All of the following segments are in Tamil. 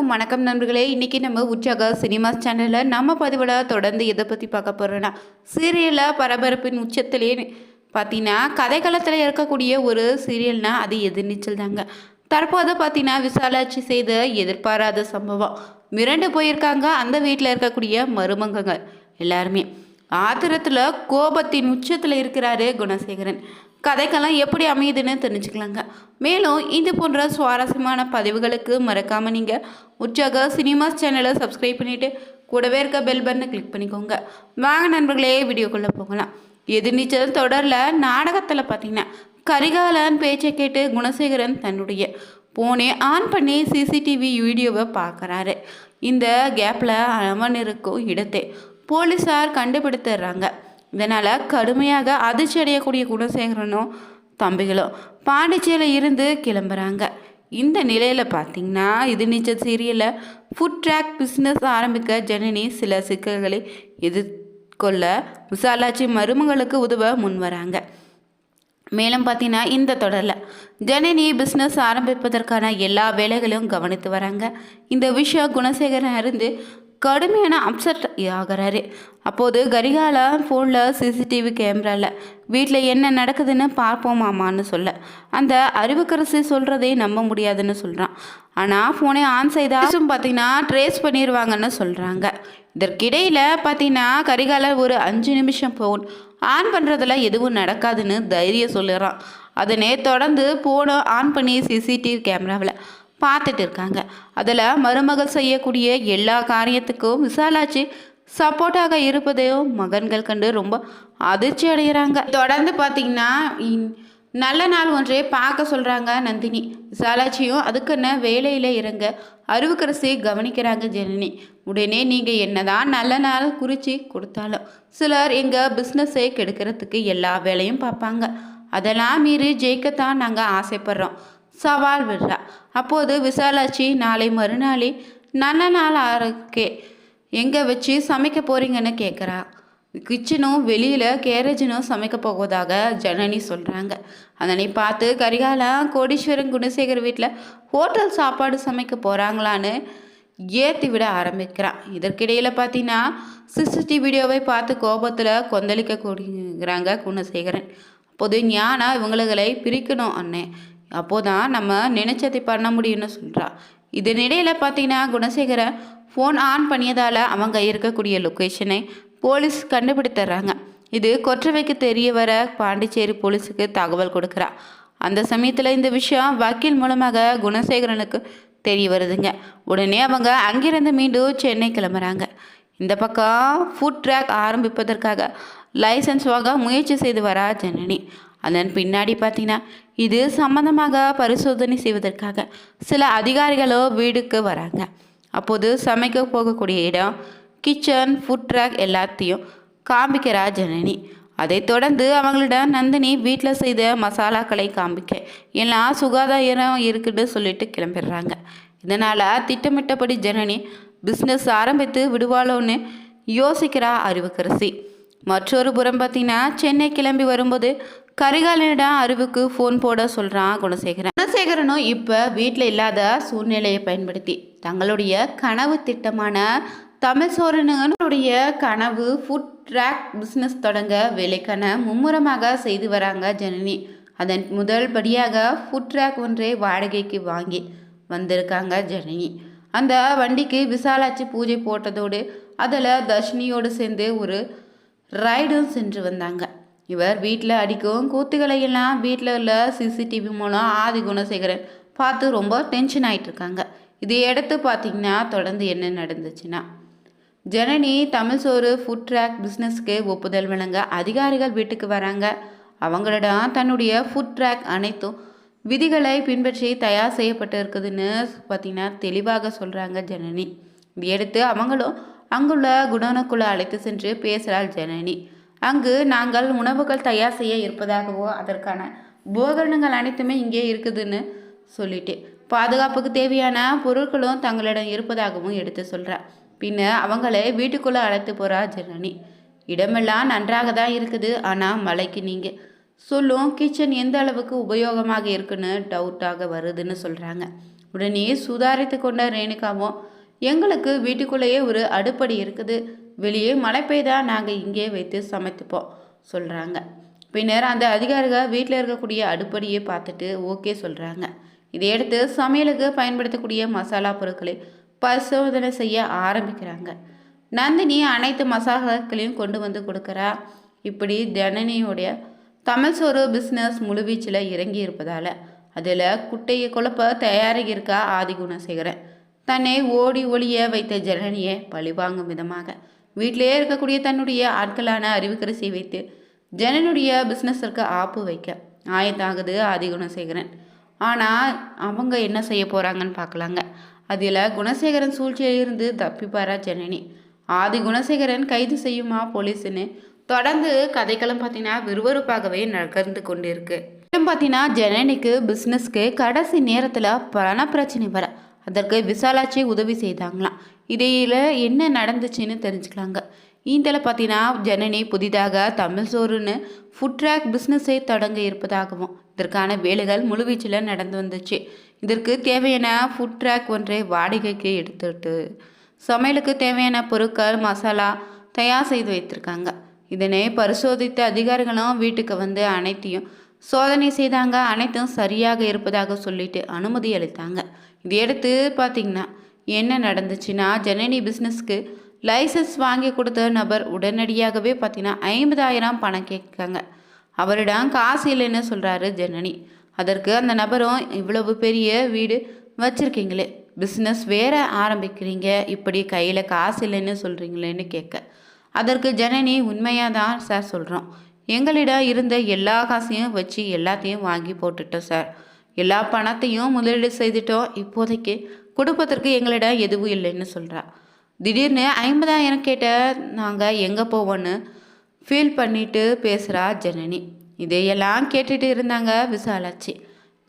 அனைவருக்கும் வணக்கம் நண்பர்களே. இன்றைக்கி நம்ம உற்சாக சினிமாஸ் சேனலில் நம்ம பதிவில் தொடர்ந்து எதை பற்றி பார்க்க போகிறோன்னா சீரியலில் பரபரப்பின் உச்சத்திலே பார்த்தீங்கன்னா கதைக்களத்தில் இருக்கக்கூடிய ஒரு சீரியல்னால் அது எதிர்நீச்சல் தாங்க. தற்போது பார்த்தீங்கன்னா விசாலாட்சி செய்த எதிர்பாராத சம்பவம். மிரண்டு போயிருக்காங்க அந்த வீட்டில் இருக்கக்கூடிய மருமகங்கள் எல்லாருமே. ஆத்திரத்தில் கோபத்தின் உச்சத்தில் இருக்கிறாரு குணசேகரன். கதைக்கெல்லாம் எப்படி அமையுதுன்னு தெரிஞ்சுக்கலாங்க. மேலும் இது போன்ற சுவாரஸ்யமான பதிவுகளுக்கு மறக்காமல் நீங்கள் உற்சாக சினிமாஸ் சேனலை சப்ஸ்கிரைப் பண்ணிவிட்டு கூடவே இருக்க பெல் பட்டனை கிளிக் பண்ணிக்கோங்க. வாங்க நண்பர்களே வீடியோக்குள்ளே போகலாம். எதிர்நீச்சல் தொடரில் நாடகத்தில் பார்த்தீங்கன்னா கரிகாலன் பேச்சை கேட்டு குணசேகரன் தன்னுடைய போனே ஆன் பண்ணி சிசிடிவி வீடியோவை பார்க்குறாரு இந்த கேப்பில் அவன் இருக்கும் இடத்தை போலீஸார் கண்டுபிடித்துடுறாங்க இதனால் கடுமையாக அதிர்ச்சி அடையக்கூடிய குணசேகரனும் தம்பிகளும் பாண்டிச்சேரியில் இருந்து கிளம்புறாங்க. இந்த நிலையில் பார்த்தீங்கன்னா இது நீச்சல் சீரியலில் ஃபுட் ட்ராக் பிஸ்னஸ் ஆரம்பிக்க ஜனனி சில சிக்கல்களை எதிர்கொள்ள விசாலாட்சி மருமகளுக்கு உதவ முன்வராங்க மேலும் பார்த்தீங்கன்னா இந்த தொடரில் ஜனனி பிஸ்னஸ் ஆரம்பிப்பதற்கான எல்லா வேலைகளையும் கவனித்து வராங்க. இந்த விஷயம் குணசேகரன் இருந்து கடுமையான அப்செட் ஆகிறாரு. அப்போது கரிகாலா ஃபோனில் சிசிடிவி கேமராவில் வீட்டில் என்ன நடக்குதுன்னு பார்ப்போமாமான்னு சொல்ல. அந்த அறிவுக்கரசி சொல்கிறதே நம்ப முடியாதுன்னு சொல்கிறான் ஆனால் ஃபோனை ஆன் செய்தாலும் பார்த்தீங்கன்னா ட்ரேஸ் பண்ணிடுவாங்கன்னு சொல்கிறாங்க இதற்கிடையில் பார்த்தீங்கன்னா கரிகாலர் ஒரு அஞ்சு நிமிஷம் ஃபோன் ஆன் பண்ணுறதுல எதுவும் நடக்காதுன்னு தைரியம் சொல்லுறான். அதனை தொடர்ந்து ஃபோனை ஆன் பண்ணி சிசிடிவி கேமராவில் பார்த்துட்டு இருக்காங்க. அதில் மருமகள் செய்யக்கூடிய எல்லா காரியத்துக்கும் விசாலாட்சி சப்போர்ட்டாக இருப்பதையும் மகன்கள் கண்டு ரொம்ப அதிர்ச்சி அடைகிறாங்க தொடர்ந்து பார்த்தீங்கன்னா இன்- நல்ல நாள் ஒன்றே பார்க்க சொல்கிறாங்க நந்தினி. விசாலாட்சியும் அதுக்குன்னு வேலையில் இறங்க அருவுக்கரசி கவனிக்கிறாங்க ஜனனி. உடனே நீங்கள் என்னதான் நல்ல நாள் குறித்து கொடுத்தாலும் சிலர் எங்கள் பிஸ்னஸை கெடுக்கிறதுக்கு எல்லா வேலையும் பார்ப்பாங்க. அதெல்லாம் மீறி ஜெயிக்கத்தான் நாங்கள் ஆசைப்படுறோம். சவால் விடுறா அப்போது விசாலாட்சி நாளை மறுநாளே நல்ல நாள் ஆறுக்கே எங்கே வச்சு சமைக்க போகிறீங்கன்னு கேட்குறா கிச்சனும் வெளியில் கேரேஜினும் சமைக்க போவதாக ஜனனி சொல்கிறாங்க அதனை பார்த்து கரிகாலம் கோடீஸ்வரன் குணசேகர் வீட்டில் ஹோட்டல் சாப்பாடு சமைக்க போகிறாங்களான்னு ஏற்றி விட ஆரம்பிக்கிறான் இதற்கிடையில் பார்த்தீங்கன்னா சிசிடி வீடியோவை பார்த்து கோபத்தில் கொந்தளிக்க கூடுகிறாங்க குணசேகரன். அப்போது ஞானா இவங்களை பிரிக்கணும் அண்ணே. அப்போதான் நம்ம நினைச்சதை பண்ண முடியும்னு சொல்கிறா இதனிடையில் பார்த்தீங்கன்னா குணசேகரன் ஃபோன் ஆன் பண்ணியதால் அவங்க இருக்கக்கூடிய லொக்கேஷனை போலீஸ் கண்டுபிடித்துறாங்க இது கொற்றவைக்கு தெரிய வர பாண்டிச்சேரி போலீஸுக்கு தகவல் கொடுக்குறா. அந்த சமயத்தில் இந்த விஷயம் வக்கீல் மூலமாக குணசேகரனுக்கு தெரிய வருதுங்க. உடனே அவங்க அங்கிருந்து மீண்டும் சென்னை கிளம்புறாங்க. இந்த பக்கம் ஃபுட் ட்ராக் ஆரம்பிப்பதற்காக லைசன்ஸ் வாங்க முயற்சி செய்து வரா ஜனனி. அதன் பின்னாடி பார்த்தீங்கன்னா இது சம்பந்தமாக பரிசோதனை செய்வதற்காக சில அதிகாரிகளோ வீடுக்கு வராங்க. அப்போது சமைக்க போகக்கூடிய இடம் கிச்சன் ஃபுட் ட்ராக் எல்லாத்தையும் காண்பிக்கிறா ஜனனி. அதைத் தொடர்ந்து அவங்களிடம் நந்தினி வீட்டில் செய்த மசாலாக்களை காண்பிக்க எல்லாம் சுகாதாரம் இருக்குன்னு சொல்லிட்டு கிளம்பிடுறாங்க. இதனால் திட்டமிட்டபடி ஜனனி பிஸ்னஸ் ஆரம்பித்து விடுவாளோன்னு யோசிக்கிறா அறிவுக்கரசி. மற்றொரு புறம் பார்த்தீங்கன்னா சென்னை கிளம்பி வரும்போது கரிகாலனிடம் அறிவுக்கு ஃபோன் போட சொல்கிறான் குணசேகரன். குணசேகரனும் இப்போ வீட்டில் இல்லாத சூழ்நிலையை பயன்படுத்தி தங்களுடைய கனவு திட்டமான தமிழ் சோழனுடைய கனவு ஃபுட் ட்ராக் பிஸ்னஸ் தொடங்க வேலைக்கான மும்முரமாக செய்து வராங்க ஜனனி. அதன் முதல் படியாக ஃபுட் ட்ராக் ஒன்றை வாடகைக்கு வாங்கி வந்திருக்காங்க ஜனனி. அந்த வண்டிக்கு விசாலாட்சி பூஜை போட்டதோடு அதில் தர்ஷினியோடு சேர்ந்து ஒரு ரைடும் சென்று வந்தாங்க. இவர் வீட்டில் அடிக்கும் கூத்துக்களை எல்லாம் வீட்டில் உள்ள சிசிடிவி மூலம் ஆதி குணசேகரன் பார்த்து ரொம்ப டென்ஷன் ஆகிட்டுருக்காங்க இதை எடுத்து பார்த்தீங்கன்னா தொடர்ந்து என்ன நடந்துச்சுன்னா ஜனனி தமிழ் சோறு ஃபுட் ட்ராக் பிஸ்னஸ்க்கு ஒப்புதல் வழங்க அதிகாரிகள் வீட்டுக்கு வராங்க. அவங்களிடம் தன்னுடைய ஃபுட் ட்ராக் அனைத்தும் விதிகளை பின்பற்றி தயார் செய்யப்பட்டு இருக்குதுன்னு பார்த்தீங்கன்னா தெளிவாக சொல்கிறாங்க ஜனனி. இதையடுத்து அவங்களும் அங்குள்ள குடோனுக்குள்ள அழைத்து சென்று பேசுகிறாள் ஜனனி. அங்கு நாங்கள் உணவுகள் தயார் செய்ய இருப்பதாகவோ அதற்கான உபகரணங்கள் அனைத்துமே இங்கே இருக்குதுன்னு சொல்லிட்டு பாதுகாப்புக்கு தேவையான பொருட்களும் தங்களிடம் இருப்பதாகவும் எடுத்து சொல்கிறா பின்ன அவங்களை வீட்டுக்குள்ளே அழைத்து போகிறா ஜனனி. இடமெல்லாம் நன்றாக தான் இருக்குது ஆனால் மழைக்கு நீங்கள் சொல்லும் கிச்சன் எந்த அளவுக்கு உபயோகமாக இருக்குன்னு டவுட்டாக வருதுன்னு சொல்கிறாங்க உடனே சுதாரித்து கொண்ட ரேணுகாவும் எங்களுக்கு வீட்டுக்குள்ளேயே ஒரு அடுப்படி இருக்குது. வெளியே மழை பெய்தா நாங்கள் இங்கே வைத்து சமைத்துப்போம் சொல்கிறாங்க பின்னர் அந்த அதிகாரிகள் வீட்டில் இருக்கக்கூடிய அடுப்படியை பார்த்துட்டு ஓகே சொல்கிறாங்க இதையடுத்து சமையலுக்கு பயன்படுத்தக்கூடிய மசாலா பொருட்களை பரிசோதனை செய்ய ஆரம்பிக்கிறாங்க. நந்தினி அனைத்து மசாலாக்களையும் கொண்டு வந்து கொடுக்குறா. இப்படி தனனியுடைய தமிழ் சோறு பிஸ்னஸ் முழுவீச்சில் இறங்கி இருப்பதால் அதில் குட்டையை குழப்ப தயாராகி இருக்கா ஆதிகுணசேகரன் தன்னை ஓடி ஒளிய வைத்த ஜனனியை பழிவாங்கும் விதமாக. வீட்டிலேயே இருக்கக்கூடிய தன்னுடைய ஆட்களான அறிவுக்கரசி வைத்து ஜனனுடைய பிஸ்னஸிற்கு ஆப்பு வைக்க ஆயத்தாகுது ஆதிகுணசேகரன் ஆனால் அவங்க என்ன செய்ய போகிறாங்கன்னு பார்க்கலாங்க. அதில் குணசேகரன் சூழ்ச்சியிலிருந்து தப்பிப்பாரா ஜனனி? ஆதி குணசேகரன் கைது செய்யுமா போலீஸ்னு தொடர்ந்து கதைக்களம் பார்த்தீங்கன்னா விறுவிறுப்பாகவே நகர்ந்து கொண்டு இருக்கு பார்த்தீங்கன்னா ஜனனிக்கு பிஸ்னஸ்க்கு கடைசி நேரத்தில் பண பிரச்சனை வர அதற்கு விசாலாட்சி உதவி செய்தாங்களாம். இதையில் என்ன நடந்துச்சுன்னு தெரிஞ்சுக்கலாங்க. ஈந்தில் பார்த்தீங்கன்னா ஜனனி புதிதாக தமிழ் சோறுன்னு ஃபுட் ட்ராக் பிஸ்னஸை தொடங்க இருப்பதாகவும் இதற்கான வேலைகள் முழுவீச்சில் நடந்து வந்துச்சு. இதற்கு தேவையான ஃபுட் ட்ராக் ஒன்றை வாடகைக்கு எடுத்துட்டு சமையலுக்கு தேவையான பொருட்கள் மசாலா தயார் செய்து வைத்திருக்காங்க. இதனை பரிசோதித்த அதிகாரிகளும் வீட்டுக்கு வந்து அனைத்தையும் சோதனை செய்தாங்க. அனைத்தும் சரியாக இருப்பதாக சொல்லிட்டு அனுமதி அளித்தாங்க. இதையடுத்து பார்த்தீங்கன்னா என்ன நடந்துச்சுன்னா ஜனனி பிஸ்னஸ்க்கு லைசன்ஸ் வாங்கி கொடுத்த நபர் உடனடியாகவே பார்த்தீங்கன்னா ஐம்பதாயிரம் பணம் கேட்காங்க அவரிடம் காசு இல்லைன்னு சொல்கிறாரு ஜனனி. அதற்கு அந்த நபரும் இவ்வளவு பெரிய வீடு வச்சுருக்கீங்களே பிஸ்னஸ் வேற ஆரம்பிக்கிறீங்க இப்படி கையில் காசு இல்லைன்னு சொல்கிறீங்களேன்னு கேட்க. அதற்கு ஜனனி உண்மையாக தான் சார் சொல்கிறோம் எங்களிடம் இருந்த எல்லா காசையும் வச்சு எல்லாத்தையும் வாங்கி போட்டுட்டோம் சார் எல்லா பணத்தையும் முதலீடு செய்துட்டோம் இப்போதைக்கு கொடுப்பதற்கு எங்களிடம் எதுவும் இல்லைன்னு சொல்கிறா திடீர்னு ஐம்பதாயிரம் கேட்ட நாங்கள் எங்கே போவோன்னு ஃபீல் பண்ணிட்டு பேசுகிறா ஜனனி. இதையெல்லாம் கேட்டுட்டு இருந்தாங்க விசாலாச்சி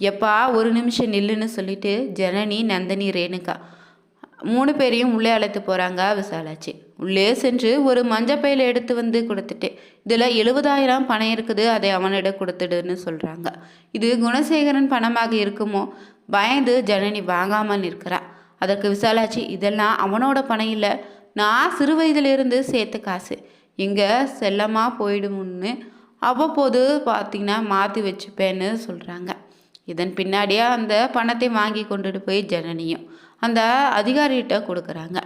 எப்பா ஒரு நிமிஷம் நில்லுன்னு சொல்லிட்டு ஜனனி நந்தினி ரேணுகா மூணு பேரையும் உள்ளே அழைத்து போகிறாங்க விசாலாச்சி உள்ளே சென்று ஒரு மஞ்சப்பையில் எடுத்து வந்து கொடுத்துட்டேன் இதில் எழுபதாயிரம் பணம் இருக்குது அதை அவனிடம் கொடுத்துடுன்னு சொல்கிறாங்க இது குணசேகரன் பணமாக இருக்குமோ? பயந்து ஜனனி வாங்காமல் நிற்கிறா. அதற்கு விசாலாச்சி இதெல்லாம் அவனோட பணம் இல்லை. நான் சிறு வயதிலிருந்து சேர்த்து காசு. இங்கே செல்லமாக போயிடுமுன்னு அவ்வப்போது பார்த்தீங்கன்னா மாற்றி வச்சுப்பேன்னு சொல்கிறாங்க இதன் பின்னாடியே அந்த பணத்தை வாங்கி கொண்டுட்டு போய் ஜனனியும் அந்த அதிகாரிகிட்ட கொடுக்குறாங்க.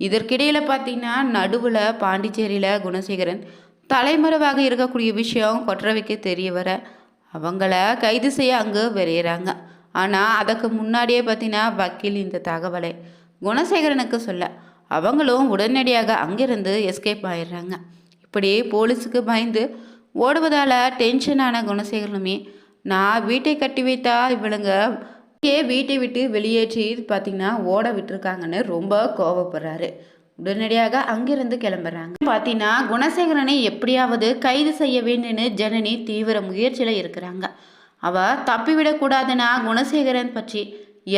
இதற்கிடையில் பார்த்தீங்கன்னா நடுவில் பாண்டிச்சேரியில் குணசேகரன் தலைமறைவாக இருக்கக்கூடிய விஷயம் கொற்றவைக்கு தெரிய வர அவங்கள கைது செய்ய அங்கே விரையிறாங்க ஆனால் அதுக்கு முன்னாடியே பார்த்தீங்கன்னா வக்கீல் இந்த தகவலை குணசேகரனுக்கு சொல்ல அவங்களும் உடனடியாக அங்கிருந்து எஸ்கேப் ஆயிடுறாங்க. இப்படி போலீஸுக்கு பயந்து ஓடுவதால் டென்ஷனான குணசேகரனுமே நான் வீட்டை கட்டி வைத்தா இவளுங்க ஏ வீட்டை விட்டு வெளியேற்றி பார்த்தீங்கன்னா ஓட விட்டுருக்காங்கன்னு ரொம்ப கோவப்படுறாரு. உடனடியாக அங்கிருந்து கிளம்புறாங்க. பார்த்தீங்கன்னா குணசேகரனை எப்படியாவது கைது செய்ய வேண்டும்னு ஜனனி தீவிர முயற்சியில் இருக்கிறாங்க. அவ தப்பிவிடக்கூடாதுன்னா குணசேகரன் பற்றி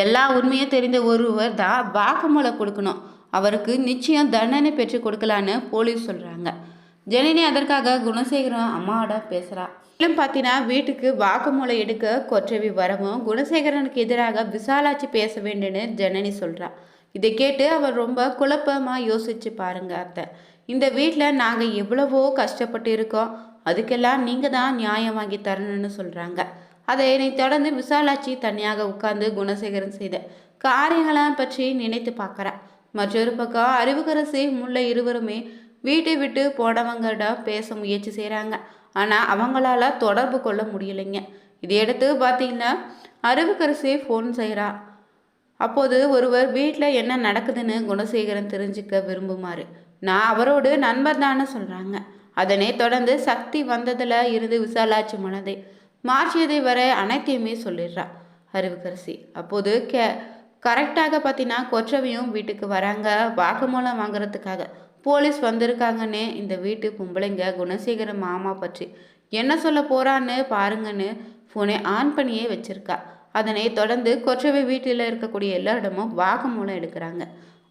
எல்லா உண்மையும் தெரிந்த ஒருவர் தான் வாக்குமூலம் கொடுக்கணும். அவருக்கு நிச்சயம் தண்டனை பெற்று கொடுக்கலான்னு போலீஸ் சொல்கிறாங்க ஜனனி அதற்காக குணசேகரன் அம்மாவோட பேசுகிறா மேலும் பார்த்தீங்கன்னா வீட்டுக்கு வாக்குமூலம் எடுக்க கொற்றவி வரவும் குணசேகரனுக்கு எதிராக விசாலாட்சி பேச வேண்டும்னு ஜனனி சொல்கிறா இதை கேட்டு அவர் ரொம்ப குழப்பமாக யோசிச்சு பாருங்க அத்தை. இந்த வீட்டில் நாங்கள் எவ்வளவோ கஷ்டப்பட்டு இருக்கோம். அதுக்கெல்லாம் நீங்கள் தான் நியாயம் வாங்கி தரணும்னு சொல்கிறாங்க அதை என்னை தொடர்ந்து விசாலாட்சி தனியாக உட்கார்ந்து குணசேகரன் செய்த காரியங்களாம் பற்றி நினைத்து பார்க்குறா. மற்றொரு பக்கம் அறிவுக்கரசி முல்லை இருவருமே வீட்டை விட்டு போனவங்களிடம் பேச முயற்சி செய்கிறாங்க ஆனால் அவங்களால தொடர்பு கொள்ள முடியலைங்க. இதையடுத்து பார்த்தீங்கன்னா அறிவுக்கரசி ஃபோன் செய்கிறா அப்போது ஒருவர் வீட்டில் என்ன நடக்குதுன்னு குணசேகரன் தெரிஞ்சுக்க விரும்புமாறு. நான் அவரோடு நண்பர் தானே சொல்கிறாங்க அதனை தொடர்ந்து சக்தி வந்ததில் இருந்து விசாலாட்சி மனதை. மாற்றியதை வர அனைத்தையுமே சொல்லிடுறா அறிவுக்கரசி அப்போது கே கரெக்டாக பார்த்தீங்கன்னா கொற்றவையும் வீட்டுக்கு வராங்க. வாக்குமூலம் வாங்குறதுக்காக. போலீஸ் வந்திருக்காங்கன்னு இந்த வீட்டு பொம்பளைங்க குணசேகர மாமா பற்றி. என்ன சொல்ல போகிறான்னு பாருங்கன்னு ஃபோனை ஆன் பண்ணியே வச்சுருக்கா. அதனை தொடர்ந்து கொற்றவை வீட்டில் இருக்கக்கூடிய எல்லாரிடமும் வாக்குமூலம் எடுக்கிறாங்க.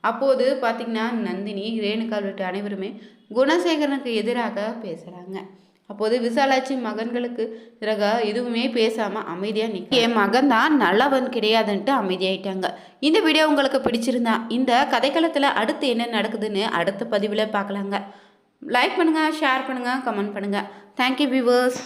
அப்போது பார்த்திங்கன்னா நந்தினி ரேணுகா உள்ளிட்ட அனைவருமே குணசேகரனுக்கு எதிராக பேசுகிறாங்க அப்போது விசாலாட்சி மகன்களுக்கு பிறகு எதுவுமே பேசாமல் அமைதியாக நிற்க என் மகன் தான் நல்லவன் கிடையாதுன்ட்டு அமைதியாயிட்டாங்க. இந்த வீடியோ உங்களுக்கு பிடிச்சிருந்தா இந்த கதைக்களத்தில் அடுத்து என்ன நடக்குதுன்னு அடுத்த பதிவில் பார்க்கலாங்க. லைக் பண்ணுங்கள் ஷேர் பண்ணுங்கள் கமெண்ட் பண்ணுங்கள் தேங்க்யூ வியூவர்ஸ்